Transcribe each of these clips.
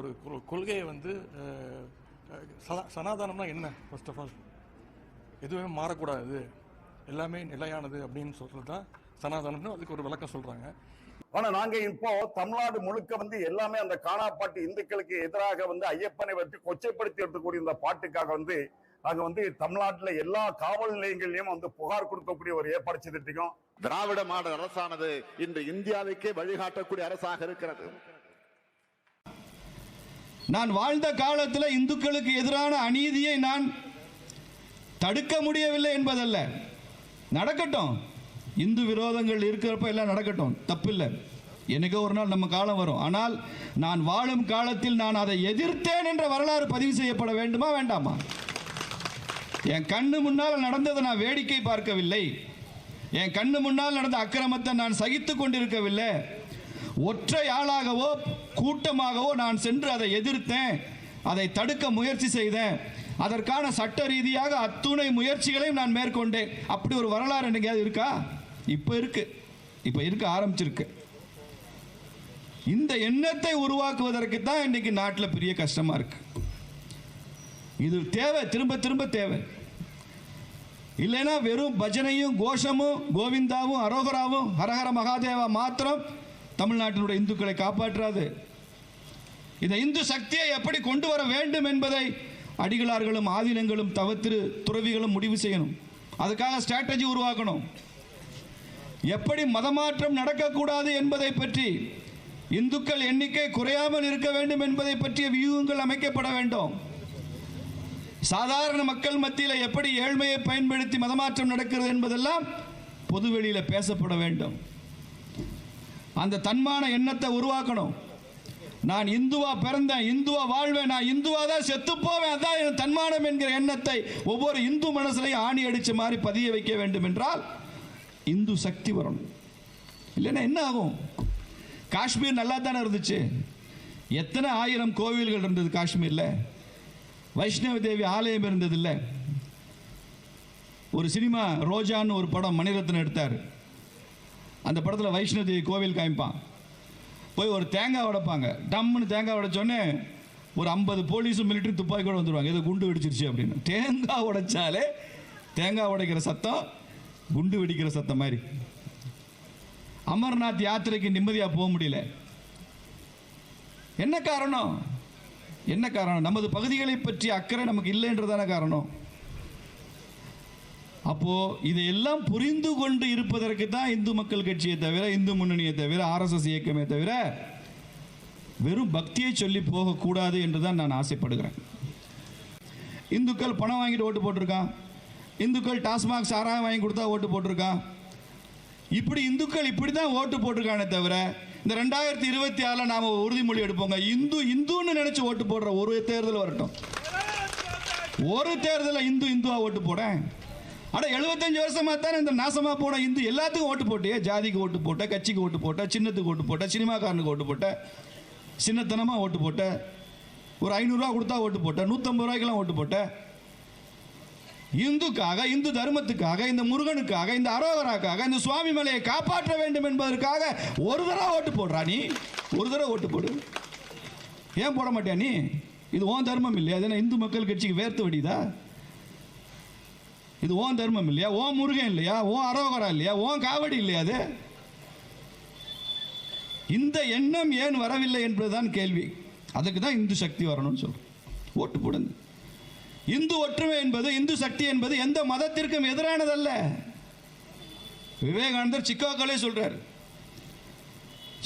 ஒரு கொ- கொள்கையை வந்து சனாதனம்னா என்ன ஃபர்ஸ்ட் ஆஃப் ஆல் எதுவுமே மாறக்கூடாது. எல்லாமே நிலையானது அப்படின்னு சொல்றது தான் சனாதனம்னு அதுக்கு ஒரு விளக்கம் சொல்றாங்க. ஆனா நாங்க இப்போ தமிழ்நாடு முழுக்க வந்து எல்லாமே அந்த காணாப்பாட்டு இந்துக்களுக்கு எதிராக வந்து ஐயப்பனை வச்சு கொச்சைப்படுத்தி இருக்கக்கூடிய இந்த பாட்டுக்காக வந்து நாங்க வந்து தமிழ்நாட்டுல எல்லா காவல் நிலையங்கள்லயும் வந்து புகார் கொடுக்கக்கூடிய ஒரு ஏற்பாடு செய்துட்டு திராவிட மாடல் அரசானது இன்று இந்தியாவுக்கே வழிகாட்டக்கூடிய அரசாக இருக்கிறது. நான் வாழ்ந்த காலத்தில் இந்துக்களுக்கு எதிரான அநீதியை நான் தடுக்க முடியவில்லை என்பதல்ல. நடக்கட்டும். இந்து விரோதங்கள் இருக்கிறப்ப எல்லாம் நடக்கட்டும். தப்பில்லை. எனக்கோ ஒரு நாள் நம்ம காலம் வரும். ஆனால் நான் வாழும் காலத்தில் நான் அதை எதிர்த்தேன் என்ற வரலாறு பதிவு செய்யப்பட வேண்டுமா வேண்டாமா? என் கண்ணு முன்னால் நடந்ததை நான் வேடிக்கை பார்க்கவில்லை. என் கண்ணு முன்னால் நடந்த அக்கிரமத்தை நான் சகித்து கொண்டிருக்கவில்லை. ஒற்றை ஆளாகவோ கூட்டமாகவோ நான் சென்று அதை எதிர்த்தேன் அதை தடுக்க முயற்சி செய்தேன். அதற்கான சட்ட ரீதியாக அத்துணை முயற்சிகளையும் நான் மேற்கொண்டேன். அப்படி ஒரு வரலாறு என்னைக்காவது இருக்கா? இப்போ இருக்கு. இப்போ இருக்க ஆரம்பிச்சிருக்கு. இந்த எண்ணத்தை உருவாக்குவதற்கு தான் இன்னைக்கு நாட்டில் பெரிய கஷ்டமா இருக்கு. இது தேவை திரும்ப திரும்ப தேவை. இல்லைன்னா வெறும் பஜனையும் கோஷமும் கோவிந்தாவும் அரோகராவும் ஹரஹர மகாதேவா மாத்திரம் தமிழ்நாட்டினுடைய இந்துக்களை காப்பாற்றாது. இந்த இந்து சக்தியை எப்படி கொண்டு வர வேண்டும் என்பதை அடிகளார்களும் ஆதீனங்களும் தவத்திரு துறவிகளும் முடிவு செய்யணும். அதுக்காக ஸ்ட்ராட்டஜி உருவாக்கணும். எப்படி மதமாற்றம் நடக்கக்கூடாது என்பதை பற்றி இந்துக்கள் எண்ணிக்கை குறையாமல் இருக்க வேண்டும் என்பதை பற்றிய வியூகங்கள் அமைக்கப்பட வேண்டும். சாதாரண மக்கள் மத்தியில் எப்படி ஏழ்மையை பயன்படுத்தி மதமாற்றம் நடக்கிறது என்பதெல்லாம் பொதுவெளியில் பேசப்பட வேண்டும். அந்த தன்மான எண்ணத்தை உருவாக்கணும். நான் இந்துவா பிறந்தேன் இந்துவா வாழ்வேன் நான் இந்துவா தான் செத்து போவேன் அதான் என் தன்மானம் என்கிற எண்ணத்தை ஒவ்வொரு இந்து மனசுலையும் ஆணி அடித்து மாதிரி பதிய வைக்க வேண்டும் என்றால் இந்து சக்தி வரணும். இல்லைன்னா என்ன ஆகும்? காஷ்மீர் நல்லா தானே இருந்துச்சு. எத்தனை ஆயிரம் கோவில்கள் இருந்தது காஷ்மீரில்? வைஷ்ணவ தேவி ஆலயம் இருந்ததில்லை ஒரு சினிமா ரோஜான்னு ஒரு படம் மணிரத்னம் எடுத்தார். அந்த படத்தில் வைஷ்ணவ தேவி கோவில் காமிப்பான். போய் ஒரு தேங்காய் உடைப்பாங்க. டம்முன்னு தேங்காய் உடைச்சோன்னே ஒரு ஐம்பது போலீஸும் மிலிட்டரி துப்பாக்கி கூட வந்துடுவாங்க ஏதோ குண்டு வெடிச்சிருச்சு அப்படின்னு. தேங்காய் உடைச்சாலே தேங்காய் உடைக்கிற சத்தம் குண்டு வெடிக்கிற சத்தம் மாதிரி. அமர்நாத் யாத்திரைக்கு நிம்மதியாக போக முடியல. என்ன காரணம்? என்ன காரணம்? நமது பகுதிகளை பற்றி அக்கறை நமக்கு இல்லைன்றதான காரணம். அப்போ இதையெல்லாம் புரிந்து கொண்டு இருப்பதற்கு தான் இந்து மக்கள் கட்சியை தவிர இந்து முன்னணியை தவிர ஆர்எஸ்எஸ் இயக்கமே தவிர வெறும் பக்தியை சொல்லி போகக்கூடாது என்று தான் நான் ஆசைப்படுகிறேன். இந்துக்கள் பணம் வாங்கிட்டு ஓட்டு போட்டிருக்கான். இந்துக்கள் டாஸ்மாக் சாராயம் வாங்கி கொடுத்தா ஓட்டு போட்டிருக்கான். இப்படி இந்துக்கள் இப்படி தான் ஓட்டு போட்டிருக்கானே தவிர இந்த ரெண்டாயிரத்தி இருபத்தி ஆறில் நாம் உறுதிமொழி எடுப்போங்க. இந்து இந்துன்னு நினச்சி ஓட்டு போடுற ஒரு தேர்தல் வரட்டும். ஒரு தேர்தலில் இந்து இந்துவாக ஓட்டு போடேன் அட எழுபத்தஞ்சு வருஷமா தானே இந்த நாசமாக போன இந்து எல்லாத்துக்கும் ஓட்டு போட்டியே ஜாதிக்கு ஓட்டு போட்ட கட்சிக்கு ஓட்டு போட்ட சின்னத்துக்கு ஓட்டு போட்ட சினிமாக்காரனுக்கு ஓட்டு போட்ட சின்னத்தனமாக ஓட்டு போட்ட ஒரு ஐநூறுரூவா கொடுத்தா ஓட்டு போட்ட நூற்றம்பது ரூபாய்க்கெல்லாம் ஓட்டு போட்ட. இந்துக்காக இந்து தர்மத்துக்காக இந்த முருகனுக்காக இந்த அரோகராக்காக இந்த சுவாமி மலையை காப்பாற்ற வேண்டும் என்பதற்காக ஒரு தடவை ஓட்டு போடுறா நீ? ஒரு தடவை ஓட்டு போடு. ஏன் போட மாட்டியா நீ? இது ஓன் தர்மம் இல்லையா? அது இந்து மக்கள் கட்சிக்கு வேர்த்து வடிதா இது ஓன் தர்மம் இல்லையா? ஓன் முருகன் இல்லையா? ஓன் அரோகரா இல்லையா? ஓ காவடி இல்லையா அது? இந்த எண்ணம் ஏன் வரவில்லை என்பதுதான் கேள்வி. அதுக்கு தான் இந்து சக்தி வரணும்னு சொல்கிறோம் ஓட்டு போடுங்க. இந்து ஒற்றுமை என்பது இந்து சக்தி என்பது எந்த மதத்திற்கும் எதிரானதல்ல. விவேகானந்தர் சிக்காகோலே சொல்கிறார்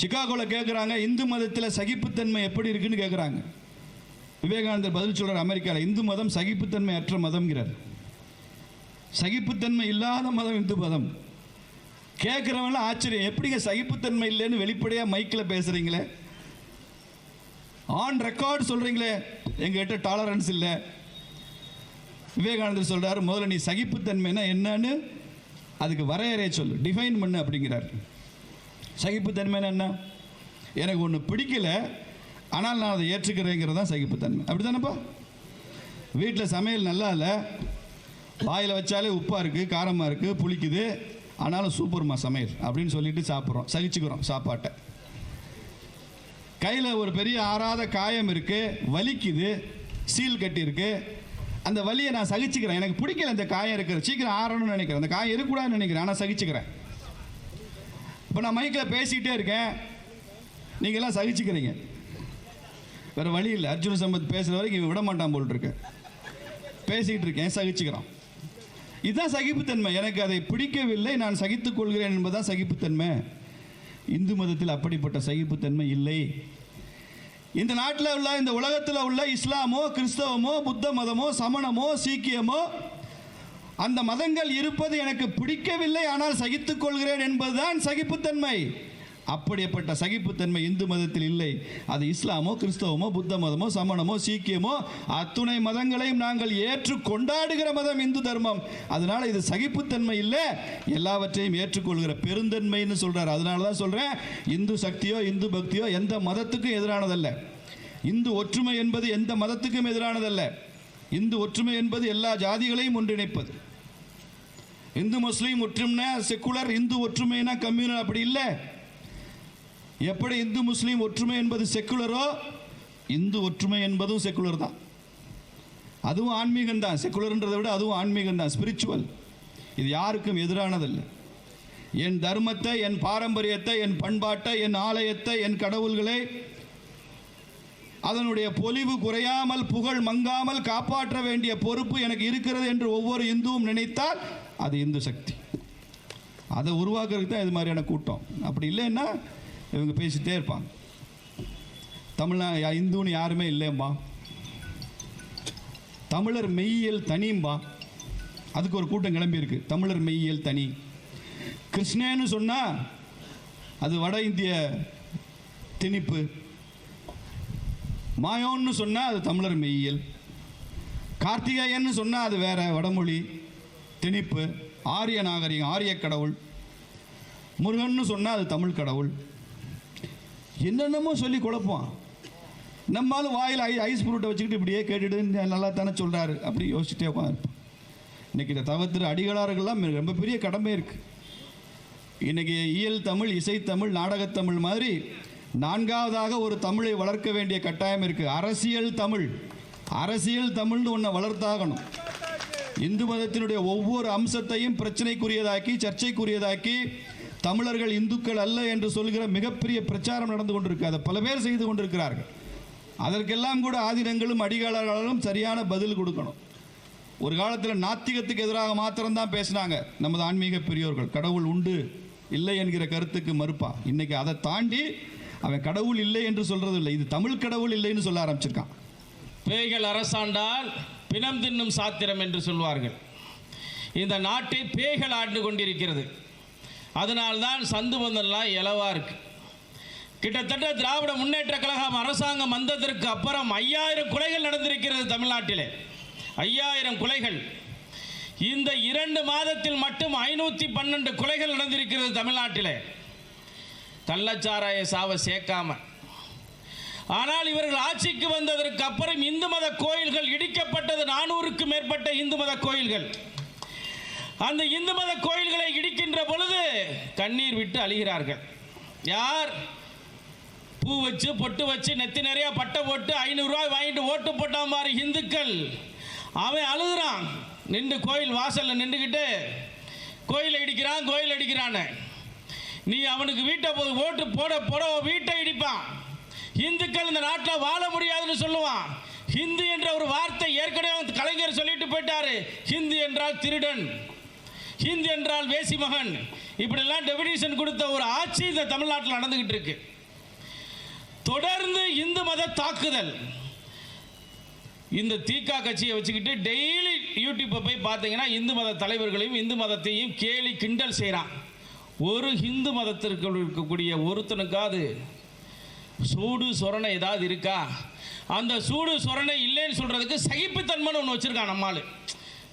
சிக்காகோவில் கேட்குறாங்க இந்து மதத்தில் சகிப்புத்தன்மை எப்படி இருக்குன்னு கேட்குறாங்க விவேகானந்தர் பதில் சொல்கிறார் அமெரிக்காவில் இந்து மதம் சகிப்புத்தன்மை அற்ற மதம்ங்கிறார். சகிப்புத்தன்மை இல்லாத மதம் இந்து மதம். கேட்குறவங்களாம் ஆச்சரியம். எப்படிங்க சகிப்புத்தன்மை இல்லைன்னு வெளிப்படையாக மைக்கில் பேசுகிறீங்களே ஆன் ரெக்கார்ட் சொல்கிறீங்களே எங்ககிட்ட டாலரன்ஸ் இல்லை. விவேகானந்தர் சொல்கிறார் முதல்ல நீ சகிப்புத்தன்மைனா என்னன்னு அதுக்கு வரையறைய சொல்லு. டிஃபைன் பண்ணு அப்படிங்கிறார். சகிப்புத்தன்மைனா என்ன? எனக்கு ஒன்று பிடிக்கல ஆனால் நான் அதை ஏற்றுக்கிறேங்கிறது தான் சகிப்புத்தன்மை. அப்படி தானேப்பா வீட்டில் சமையல் நல்லா இல்லை வாயில் வச்சாலே உப்பாக இருக்குது காரமாக இருக்குது புளிக்குது. ஆனாலும் சூப்பர்மா சமையல் அப்படின்னு சொல்லிட்டு சாப்பிட்றோம். சகிச்சுக்கிறோம் சாப்பாட்டை. கையில் ஒரு பெரிய ஆறாத காயம் இருக்குது வலிக்குது சீல் கட்டியிருக்கு. அந்த வலியை நான் சகிச்சுக்கிறேன். எனக்கு பிடிக்கல இந்த காயம் இருக்கிற சீக்கிரம் ஆறணும்னு நினைக்கிறேன். அந்த காயம் இருக்கக்கூடாதுன்னு நினைக்கிறேன் ஆனால் சகிச்சுக்கிறேன். இப்போ நான் மைக்கில் பேசிக்கிட்டே இருக்கேன். நீங்கள்லாம் சகிச்சுக்கிறீங்க. வேறு வழி இல்லை. அர்ஜுன சம்பத் பேசுகிற வரைக்கும் விட மாட்டான் போல் இருக்கு. பேசிக்கிட்டு இருக்கேன் சகிச்சுக்கிறான் இதுதான் சகிப்புத்தன்மை. எனக்கு அதை பிடிக்கவில்லை நான் சகித்துக் கொள்கிறேன் என்பதுதான் சகிப்புத்தன்மை. இந்து மதத்தில் அப்படிப்பட்ட சகிப்புத்தன்மை இல்லை. இந்த நாட்டில் உள்ள இந்த உலகத்தில் உள்ள இஸ்லாமோ கிறிஸ்தவமோ புத்த மதமோ சமணமோ சீக்கியமோ அந்த மதங்கள் இருப்பது எனக்கு பிடிக்கவில்லை ஆனால் சகித்துக் கொள்கிறேன் என்பதுதான் சகிப்புத்தன்மை. அப்படிப்பட்ட சகிப்புத்தன்மை இந்து மதத்தில் இல்லை. அது இஸ்லாமோ கிறிஸ்தவமோ புத்த மதமோ சமணமோ சீக்கியமோ அத்துணை மதங்களையும் நாங்கள் ஏற்று கொண்டாடுகிற மதம் இந்து தர்மம். அதனால இது சகிப்புத்தன்மை இல்லை. எல்லாவற்றையும் ஏற்றுக்கொள்கிற பெருந்தன்மைன்னு சொல்றாரு. அதனால தான் சொல்றேன் இந்து சக்தியோ இந்து பக்தியோ எந்த மதத்துக்கும் எதிரானதல்ல. இந்து ஒற்றுமை என்பது எந்த மதத்துக்கும் எதிரானதல்ல. இந்து ஒற்றுமை என்பது எல்லா ஜாதிகளையும் ஒன்றிணைப்பது. இந்து முஸ்லீம் ஒற்றுமைனா செக்குலர் இந்து ஒற்றுமைனா கம்யூனல் அப்படி இல்லை. எப்படி இந்து முஸ்லீம் ஒற்றுமை என்பது செக்குலரோ இந்து ஒற்றுமை என்பதும் செக்குலர் தான். அதுவும் ஆன்மீகம் தான். செக்குலர்ன்றதை விட அதுவும் ஆன்மீகம் தான். ஸ்பிரிச்சுவல் இது யாருக்கும் எதிரானதல்ல. என் தர்மத்தை என் பாரம்பரியத்தை என் பண்பாட்டை என் ஆலயத்தை என் கடவுள்களை அதனுடைய பொலிவு குறையாமல் புகழ் மங்காமல் காப்பாற்ற வேண்டிய பொறுப்பு எனக்கு இருக்கிறது என்று ஒவ்வொரு இந்துவும் நினைத்தால் அது இந்து சக்தி. அதை உருவாக்குறதுக்கு தான் இது மாதிரியான கூட்டம். அப்படி இல்லைன்னா இவங்க பேசிட்டே இருப்பாங்க. தமிழ்நா இந்துன்னு யாருமே இல்லைம்பா தமிழர் மெய்யியல் தனியும்பா. அதுக்கு ஒரு கூட்டம் கிளம்பியிருக்கு தமிழர் மெய்யியல் தனி. கிருஷ்ணன்னு சொன்னால் அது வட இந்திய திணிப்பு. மாயோன்னு சொன்னால் அது தமிழர் மெய்யியல். கார்த்திகேயன்னு சொன்னால் அது வேற வடமொழி திணிப்பு. ஆரிய நாகரிகம் ஆரிய கடவுள். முருகன்னு சொன்னால் அது தமிழ் கடவுள். என்னென்னமோ சொல்லி குழப்பம் நம்மாலும் வாயில் ஐ ஐஸ் புருட்டை வச்சுக்கிட்டு இப்படியே கேட்டுட்டு நல்லா தானே சொல்கிறாரு அப்படி யோசிச்சுட்டே உட்காந்துருப்போம் இன்னைக்கு இந்த தவிர்த்து அடிகளார்கள்லாம் ரொம்ப பெரிய கடமை இருக்குது இன்றைக்கி இயல் தமிழ் இசைத்தமிழ் நாடகத்தமிழ் மாதிரி நான்காவதாக ஒரு தமிழை வளர்க்க வேண்டிய கட்டாயம் இருக்குது அரசியல் தமிழ். அரசியல் தமிழ்னு ஒன்றை வளர்த்தாகணும். இந்து மதத்தினுடைய ஒவ்வொரு அம்சத்தையும் பிரச்சனைக்குரியதாக்கி சர்ச்சைக்குரியதாக்கி தமிழர்கள் இந்துக்கள் அல்ல என்று சொல்கிற மிகப்பெரிய பிரச்சாரம் நடந்து கொண்டிருக்கு. அதை பல பேர் செய்து கொண்டிருக்கிறார்கள். அதற்கெல்லாம் கூட ஆதினங்களும் அடிகாலர்களும் சரியான பதில் கொடுக்கணும். ஒரு காலத்தில் நாத்திகத்துக்கு எதிராக மாத்திரம்தான் பேசினாங்க. நமது ஆன்மீக பெரியோர்கள் கடவுள் உண்டு இல்லை என்கிற கருத்துக்கு மறுப்பா. இன்னைக்கு அதை தாண்டி அவன் கடவுள் இல்லை என்று சொல்றது இல்லை இது தமிழ் கடவுள் இல்லைன்னு சொல்ல ஆரம்பிச்சிருக்கான். பேய்கள் அரசாண்டால் பிணம் தின்னும் சாத்திரம் என்று சொல்வார்கள். இந்த நாட்டை பேய்கள் ஆண்டு கொண்டிருக்கிறது. அதனால்தான் சந்து பந்தெல்லாம் இலவா இருக்கு. கிட்டத்தட்ட திராவிட முன்னேற்ற கழகம் அரசாங்கம் வந்ததற்கு அப்புறம் ஐயாயிரம் கொலைகள் நடந்திருக்கிறது தமிழ்நாட்டிலே. ஐயாயிரம் கொலைகள். இந்த இரண்டு மாதத்தில் மட்டும் ஐநூற்றி பன்னெண்டு கொலைகள் நடந்திருக்கிறது தமிழ்நாட்டிலே. கள்ளச்சாராய சாவை சேர்க்காம. ஆனால் இவர்கள் ஆட்சிக்கு வந்ததற்கு அப்புறம் இந்து மத கோயில்கள் இடிக்கப்பட்டது நானூறுக்கும் மேற்பட்ட இந்து மத கோயில்கள். அந்த இந்து மத கோயில்களை இடிக்கின்ற பொழுது கண்ணீர் விட்டு அழுகிறார்கள். யார்? பூ வச்சு பொட்டு வச்சு நெத்தி நிறைய பட்டை போட்டு ஐநூறுரூவாய் வாங்கிட்டு ஓட்டு போட்டான் மாதிரி இந்துக்கள். அவன் அழுகுறான். நின்று கோயில் வாசலில் நின்றுக்கிட்டு கோயில் இடிக்கிறான் கோயில் அடிக்கிறான்னு. நீ அவனுக்கு வீட்டை போது ஓட்டு போட போட வீட்டை இடிப்பான். இந்துக்கள் இந்த நாட்டில் வாழ முடியாதுன்னு சொல்லுவான். ஹிந்து என்ற ஒரு வார்த்தை ஏற்கனவே கலைஞர் சொல்லிட்டு போயிட்டாரு. ஹிந்து என்றால் திருடன். ஹிந்தி என்றால் வேசி மகன். இப்படிலாம் டெபினிஷன் கொடுத்த ஒரு ஆட்சி இந்த தமிழ்நாட்டில் நடந்துகிட்டு இருக்கு. தொடர்ந்து இந்து மத தாக்குதல். இந்த தீகா கட்சியை வச்சுக்கிட்டு டெய்லி யூடியூப்பை போய் பார்த்தீங்கன்னா இந்து மத தலைவர்களையும் இந்து மதத்தையும் கேலி கிண்டல் செய்கிறான் ஒரு ஹிந்து மதத்திற்கு இருக்கக்கூடிய ஒருத்தனுக்காவது சூடு சொரணை ஏதாவது இருக்கா? அந்த சூடு சொரணை இல்லைன்னு சொல்கிறதுக்கு சகிப்புத்தன்மைன்னு ஒன்று வச்சுருக்கான் நம்மால்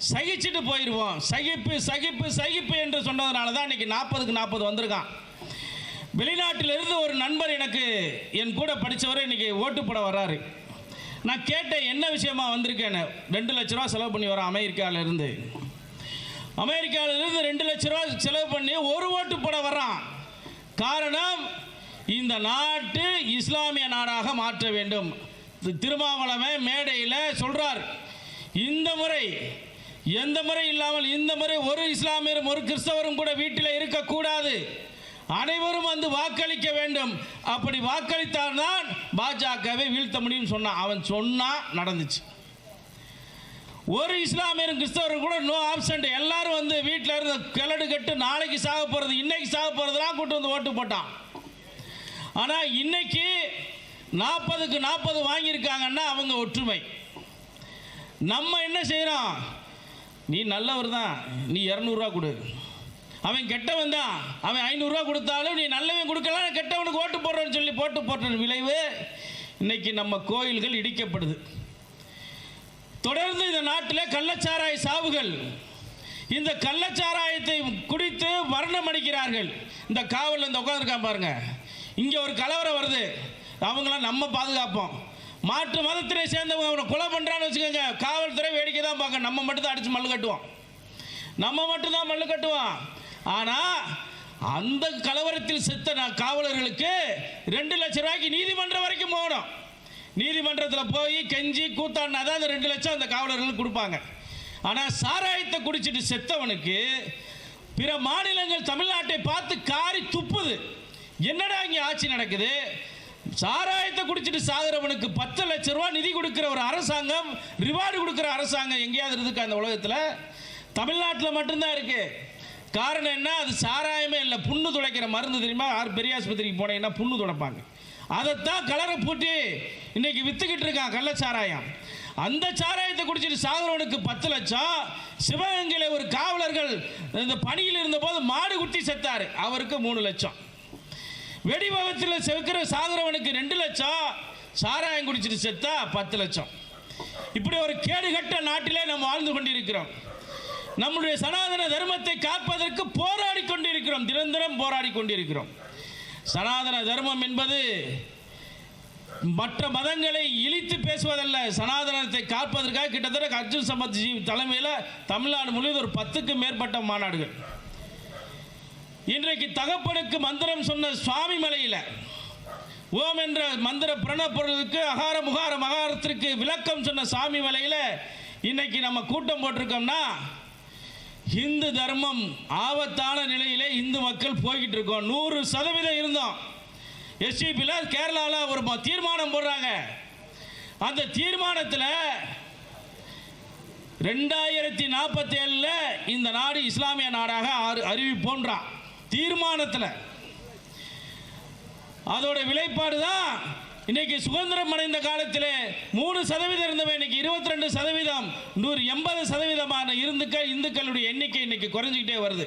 சகிச்சுட்டு போயிடுவோம் சகிப்பு சகிப்பு சகிப்பு என்று சொன்னதுனால தான் இன்றைக்கி நாற்பதுக்கு நாற்பது வந்திருக்கான். வெளிநாட்டிலிருந்து ஒரு நண்பர் எனக்கு என் கூட படித்தவர் இன்றைக்கி ஓட்டு போட வர்றாரு. நான் கேட்டேன் என்ன விஷயமா வந்திருக்கேன்னு? ரெண்டு லட்ச ரூபா செலவு பண்ணி வரோம் அமெரிக்காவிலேருந்து. அமெரிக்காவிலேருந்து ரெண்டு லட்ச ரூபா செலவு பண்ணி ஒரு ஓட்டு போட வர்றான். காரணம் இந்த நாட்டு இஸ்லாமிய நாடாக மாற்ற வேண்டும். தி- திருமாவளவன் மேடையில் சொல்கிறார் இந்த முறை எந்த முறை இல்லாமல் இந்த முறை ஒரு இஸ்லாமியரும் ஒரு கிறிஸ்தவரும் கூட வீட்டில் இருக்கக்கூடாது. அனைவரும் வந்து வாக்களிக்க வேண்டும். அப்படி வாக்களித்தால்தான் பாஜகவை வீழ்த்த முடியும்னு சொன்னான். அவன் சொன்னா நடந்துச்சு. ஒரு இஸ்லாமியரும் கிறிஸ்தவரும் கூட நோ ஆப்சண்ட் எல்லாரும் வந்து வீட்டில் இருந்து கிளடு கட்டு நாளைக்கு சாக போகிறது இன்னைக்கு சாக போகிறதுலாம் கூட்டு வந்து ஓட்டு போட்டான். ஆனால் இன்னைக்கு நாற்பதுக்கு நாற்பது வாங்கியிருக்காங்கன்னா அவங்க ஒற்றுமை. நம்ம என்ன செய்கிறோம் நீ நல்லவர் தான். நீ இரநூறுவா கொடு. அவன் கெட்டவன் தான். அவன் ஐநூறுரூவா கொடுத்தாலும் நீ நல்லவன் கொடுக்கலாம் கெட்டவனுக்கு ஓட்டு போடுறேன்னு சொல்லி போட்டு போட்ட விளைவு. இன்னைக்கு நம்ம கோயில்கள் இடிக்கப்படுது. தொடர்ந்து இந்த நாட்டில் கள்ளச்சாராய சாவுகள். இந்த கள்ளச்சாராயத்தை குடித்து வர்ணம் அடிக்கிறார்கள். இந்த காவலில் இந்த உட்காந்துருக்கான் பாருங்க. இங்கே ஒரு கலவரம் வருது. அவங்களாம் நம்ம பாதுகாப்போம். மாற்று மதத்தினை சேர்ந்தவங்க அவனை கொலை பண்ணுறான்னு வச்சுக்கோங்க. காவல்துறை வேடிக்கை தான் பார்க்க நம்ம மட்டும் தான் அடித்து மல்லு கட்டுவோம். நம்ம மட்டும்தான் மல்லு கட்டுவோம். ஆனால் அந்த கலவரத்தில் செத்த காவலர்களுக்கு ரெண்டு லட்சம் ரூபாய்க்கு நீதிமன்றம் வரைக்கும் போகணும். நீதிமன்றத்தில் போய் கெஞ்சி கூத்தாடினா தான் அந்த ரெண்டு லட்சம் அந்த காவலர்களுக்கு கொடுப்பாங்க. ஆனால் சாராயத்தை குடிச்சிட்டு செத்தவனுக்கு பிற மாநிலங்கள் தமிழ்நாட்டை பார்த்து காரி துப்புது. என்னடா இங்கே ஆட்சி நடக்குது? சாராயத்தை குடிச்சிட்டு சாகிறவனுக்கு பத்து லட்ச ரூபா நிதி கொடுக்கிற ஒரு அரசாங்கம் ரிவார்டு கொடுக்கிற அரசாங்கம் எங்கேயாவது இருக்கு அந்த உலகத்தில்? தமிழ்நாட்டில் மட்டும்தான் இருக்கு. காரணம் என்ன? அது சாராயமே இல்லை புண்ணு துடைக்கிற மருந்து தெரியுமா? யார் பெரிய ஆஸ்பத்திரிக்கு போனீங்கன்னா புண்ணு துடைப்பாங்க. அதைத்தான் கலரை பூட்டி இன்னைக்கு வித்துக்கிட்டு இருக்கான் கள்ள சாராயம். அந்த சாராயத்தை குடிச்சிட்டு சாகிறவனுக்கு பத்து லட்சம். சிவகங்கையில் ஒரு காவலர்கள் இந்த பணியில் இருந்தபோது மாடு குட்டி செத்தாரு. அவருக்கு மூணு லட்சம். வெடி விபத்தில் செவுக்கிற சாகுறவனுக்கு ரெண்டு லட்சம் சாராயம் குடிச்சிட்டு செத்தா பத்து லட்சம். இப்படி ஒரு கேடுகட்ட நாட்டிலே நாம் வாழ்ந்து கொண்டிருக்கிறோம். நம்முடைய சனாதன தர்மத்தை காப்பதற்கு போராடி கொண்டிருக்கிறோம். நிரந்தரம் போராடி கொண்டிருக்கிறோம். சனாதன தர்மம் என்பது மற்ற மதங்களை இழித்து பேசுவதல்ல. சனாதனத்தை காப்பதற்காக கிட்டத்தட்ட அர்ஜுன் சம்பத் ஜி தலைமையில் தமிழ்நாடு முழுவதும் ஒரு பத்துக்கும் மேற்பட்ட மாநாடுகள். இன்றைக்கு தகப்பனுக்கு மந்திரம் சொன்ன சுவாமி மலையில் ஓம் என்ற மந்திர பிரணப்பொருளுக்கு அகார முகார மகாரத்திற்கு விளக்கம் சொன்ன சாமி மலையில் இன்னைக்கு நம்ம கூட்டம் போட்டிருக்கோம்னா இந்து தர்மம் ஆபத்தான நிலையிலே இந்து மக்கள் போய்கிட்டு இருக்கோம். நூறு சதவீதம் இருந்தோம். எஸ்டிபியில் கேரளாவில் ஒரு தீர்மானம் போடுறாங்க. அந்த தீர்மானத்தில் ரெண்டாயிரத்தி நாற்பத்தி ஏழில் இந்த நாடு இஸ்லாமிய நாடாக அறிவிப்போன்றான். தீர்மானத்தில். அதோட விலைப்பாடு தான் இன்னைக்கு சுதந்திரம் அடைந்த காலத்தில் மூணு சதவீதம் இருந்தவன் இன்னைக்கு இருபத்தி ரெண்டு சதவீதம் நூறு எண்பது சதவீதமான இருந்துக்கள் இந்துக்களுடைய எண்ணிக்கை இன்னைக்கு குறைஞ்சிக்கிட்டே வருது.